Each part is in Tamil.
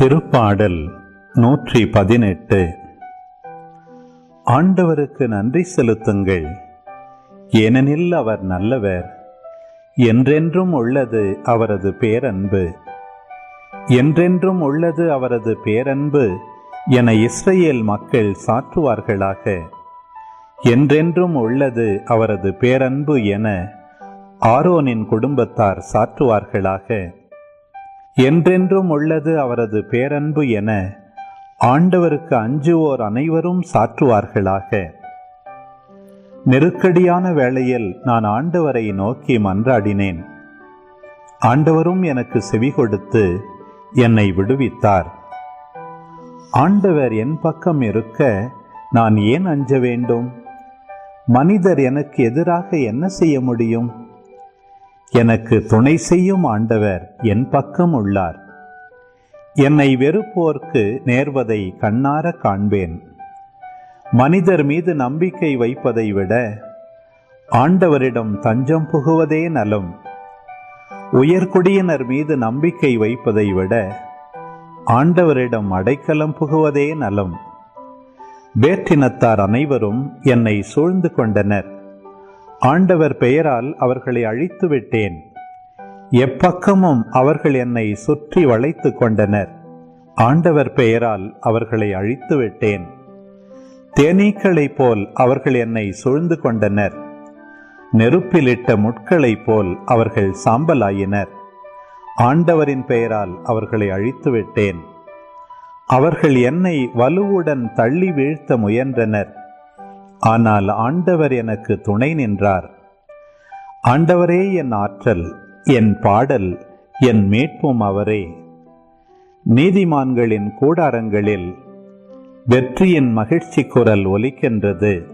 திருப்பாடல் நூற்றி பதினெட்டு. ஆண்டவருக்கு நன்றி செலுத்துங்கள். ஏனெனில் அவர் நல்லவர். என்றென்றும் உள்ளது அவரது பேரன்பு. என்றென்றும் உள்ளது அவரது பேரன்பு என இஸ்ரேல் மக்கள் சாற்றுவார்களாக. என்றென்றும் உள்ளது அவரது பேரன்பு என ஆரோனின் குடும்பத்தார் சாற்றுவார்களாக. என்றென்றும் உள்ளது அவரது பேரன்பு என ஆண்டவருக்கு அஞ்சுவோர் அனைவரும் சாற்றுவார்களாக. நெருக்கடியான வேளையில் நான் ஆண்டவரை நோக்கி மன்றாடினேன். ஆண்டவரும் எனக்கு செவி கொடுத்து என்னை விடுவித்தார். ஆண்டவர் என் பக்கம் இருக்க நான் ஏன் அஞ்ச வேண்டும்? மனிதர் எனக்கு எதிராக என்ன செய்ய முடியும்? எனக்கு துணை செய்யும் ஆண்டவர் என் பக்கம் உள்ளார். என்னை வெறுப்போர்க்கு நேர்வதை கண்ணார காண்பேன். மனிதர் மீது நம்பிக்கை வைப்பதை விட ஆண்டவரிடம் தஞ்சம் புகுவதே நலம். உயர்குடியினர் மீது நம்பிக்கை வைப்பதை விட ஆண்டவரிடம் அடைக்கலம் புகுவதே நலம். வேற்றினத்தார் அனைவரும் என்னை சூழ்ந்து கொண்டனர். ஆண்டவர் பெயரால் அவர்களை அழித்து விட்டேன் எப்பக்கமும் அவர்கள் என்னை சுற்றி வளைத்து கொண்டனர். ஆண்டவர் பெயரால் அவர்களை அழித்து விட்டேன் தேனீக்களைப் போல் அவர்கள் என்னை சூழ்ந்து கொண்டனர். நெருப்பிலிட்ட முட்களைப் போல் அவர்கள் சாம்பலாயினர். ஆண்டவரின் பெயரால் அவர்களை அழித்து விட்டேன் அவர்கள் என்னை வலுவுடன் தள்ளி வீழ்த்த முயன்றனர். ஆனால் ஆண்டவர் எனக்கு துணை நின்றார். ஆண்டவரே என் ஆற்றல் என் பாடல் என் மீட்பும் அவரே. நீதிமான்களின் கூடாரங்களில் வெற்றியின் மகிழ்ச்சி குரல் ஒலிக்கின்றது.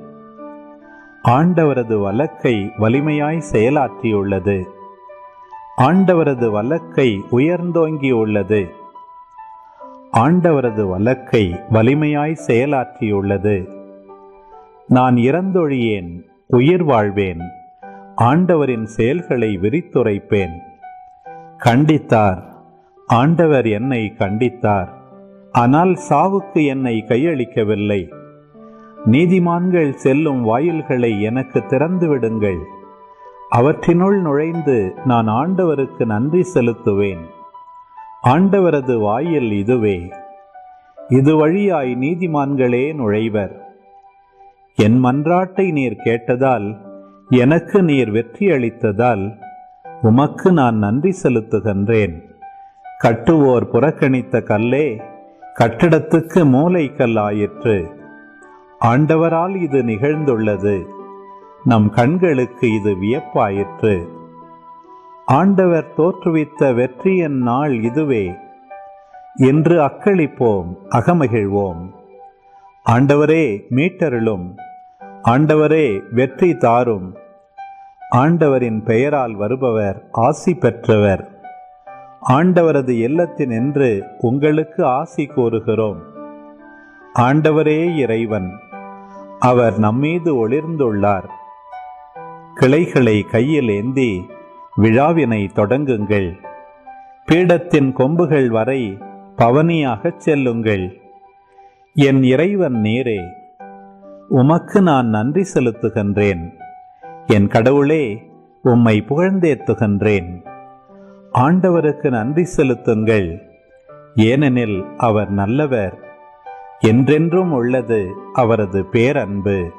ஆண்டவரது வழக்கை வலிமையாய் செயலாற்றியுள்ளது. ஆண்டவரது வழக்கை உயர்ந்தோங்கியுள்ளது. ஆண்டவரது வழக்கை வலிமையாய் செயலாற்றியுள்ளது. நான் இறந்தொழியேன் உயிர் வாழ்வேன் ஆண்டவரின் செயல்களை விரித்துரைப்பேன். கண்டித்தார் ஆண்டவர் என்னை கண்டித்தார் ஆனால் சாவுக்கு என்னை கையளிக்கவில்லை. நீதிமான்கள் செல்லும் வாயில்களை எனக்கு திறந்து விடுங்கள் அவற்றினுள் நுழைந்து நான் ஆண்டவருக்கு நன்றி செலுத்துவேன். ஆண்டவரது வாயில் இதுவே. இது வழியாய் நீதிமான்களே நுழைவர். என் மன்றாட்டை நீர் கேட்டதால் எனக்கு நீர் வெற்றி அளித்ததால் உமக்கு நான் நன்றி செலுத்துகின்றேன். கட்டுவோர் புறக்கணித்த கல்லே கட்டிடத்துக்கு மூளைக்கல் ஆயிற்று. ஆண்டவரால் இது நிகழ்ந்துள்ளது. நம் கண்களுக்கு இது வியப்பாயிற்று. ஆண்டவர் தோற்றுவித்த வெற்றியின் நாள் இதுவே. என்று அக்களிப்போம் அகமகிழ்வோம். ஆண்டவரே மீட்டருளும் ஆண்டவரே வெற்றி தாரும். ஆண்டவரின் பெயரால் வருபவர் ஆசி பெற்றவர். ஆண்டவரது இல்லத்தினின்று உங்களுக்கு ஆசி கூறுகிறோம். ஆண்டவரே இறைவன் அவர் நம்மீது ஒளிர்ந்துள்ளார். கிளைகளை கையில் ஏந்தி விழாவினை தொடங்குங்கள். பீடத்தின் கொம்புகள் வரை பவனியாகச் செல்லுங்கள். என் இறைவன் நீரே உமக்கு நான் நன்றி செலுத்துகின்றேன். என் கடவுளே உம்மை புகழ்ந்தேத்துகின்றேன் ஆண்டவருக்கு நன்றி செலுத்துங்கள். ஏனெனில் அவர் நல்லவர். என்றென்றும் உள்ளது அவரது பேரன்பு.